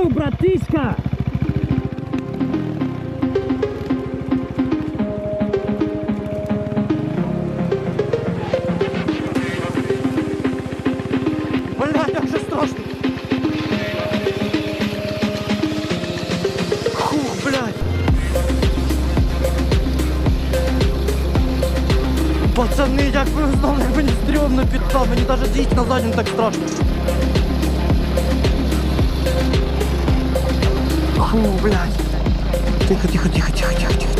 Здорово, братишка! Бля, как же страшно! Фу, блядь! Пацаны, як ви знали, мені стрьомно підстав, мені навіть з'їсть на задню так страшно. Фу, блядь. Тихо, тихо, тихо, тихо, тихо, тихо,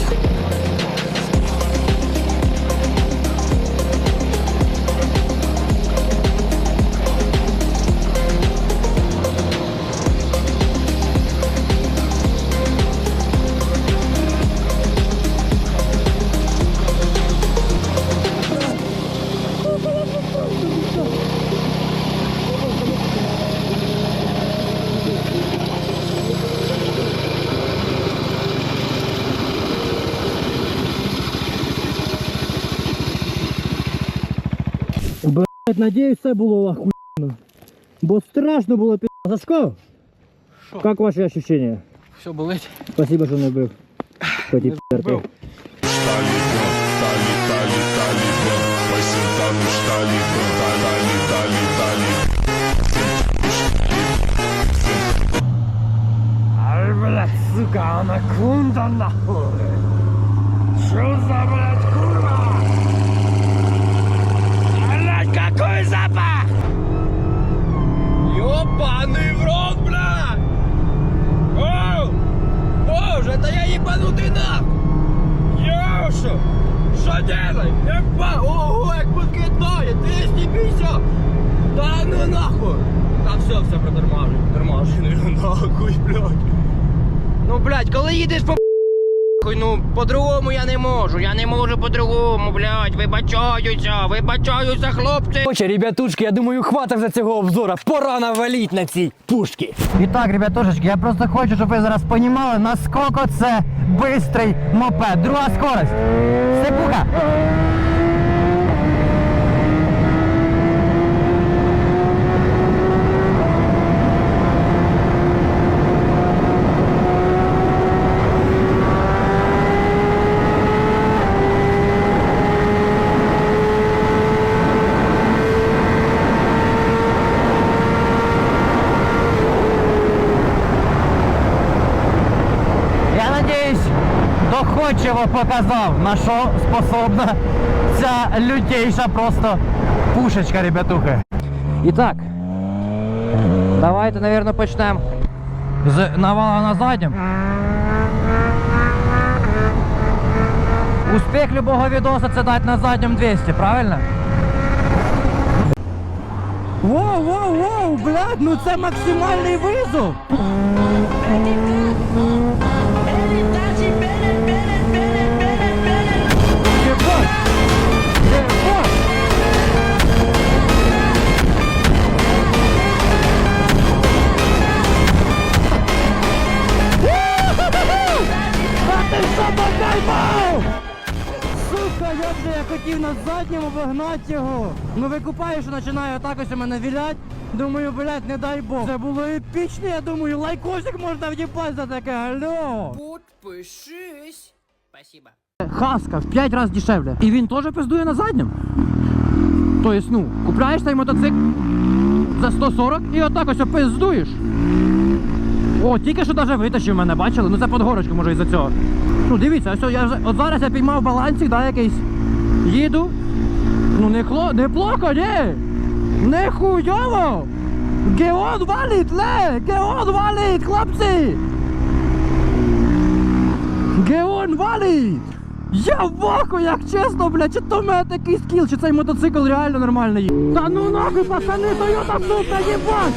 тихо. Блядь, надіюсь, все було охуєнно. Бо страшно було пі... Сашко, Що? як ваші ощущения? Все болить. Спасибо, що не бив. Хоч і пі***рки. бив. Талибан, Тали, Тали, Талибан, Василтану Талибан, Тали, Тали, Тали. Ай, блядь, сука, анаконда нахуй. Что за, блядь, это я ебанутый нахуй! Ёша! Что делай? Еба! Ого, як подкидає! 250! Да ну нахуй! Та все, все придормажуй, придормажуй, ну нахуй, блядь. Ну, блядь, коли їдеш по Хуй, Ну, по-другому я не можу, я не можу по-другому, блядь, вибачаюся, вибачаюся, хлопці. Хоче, ребятушки, я думаю, хватить вже цього обзора. Пора наваліть на ці пушки. І так, ребятушечки, я просто хочу, щоб ви зараз понімали, наскільки це бистрий мопед. Друга скорость. Степуха. Я надіюсь, доходчиво показав, на що способна ця лютейша просто пушечка, ребятухи. І так, давайте, наверное, почнемо з навала на заднім. Успіх любого відоса це дати на задньому 200, правильно? Воу, воу, воу, блядь, ну це максимальний визов! Ебать! Я хотів на задньому вигнати його. Ну викупаю, що починає отак ось у мене вілять. Думаю, блядь, не дай Бог. Це було епічно, я думаю, лайкосик можна в'їбать за таке, алло. Подпишись. Спасибо. Хаска в 5 разів дешевле. І він теж пиздує на заднім. Тобто, ну, купляєш цей мотоцикл за 140 і отак ось пиздуєш. О, тільки що навіть витащив мене, бачили? Ну це під горочку може із-за цього. Ну дивіться, ось я вже, от зараз я піймав балансик, да, якийсь. Їду. Ну не хло, не плохо, ні. Не хуйово. Геон валить, ле! Геон валить, хлопці! Геон валить! Я в аху, як чесно, блядь, чи то в мене такий скіл, чи цей мотоцикл реально нормальний. Та ну нахуй, пацани, Toyota, сука, єбать!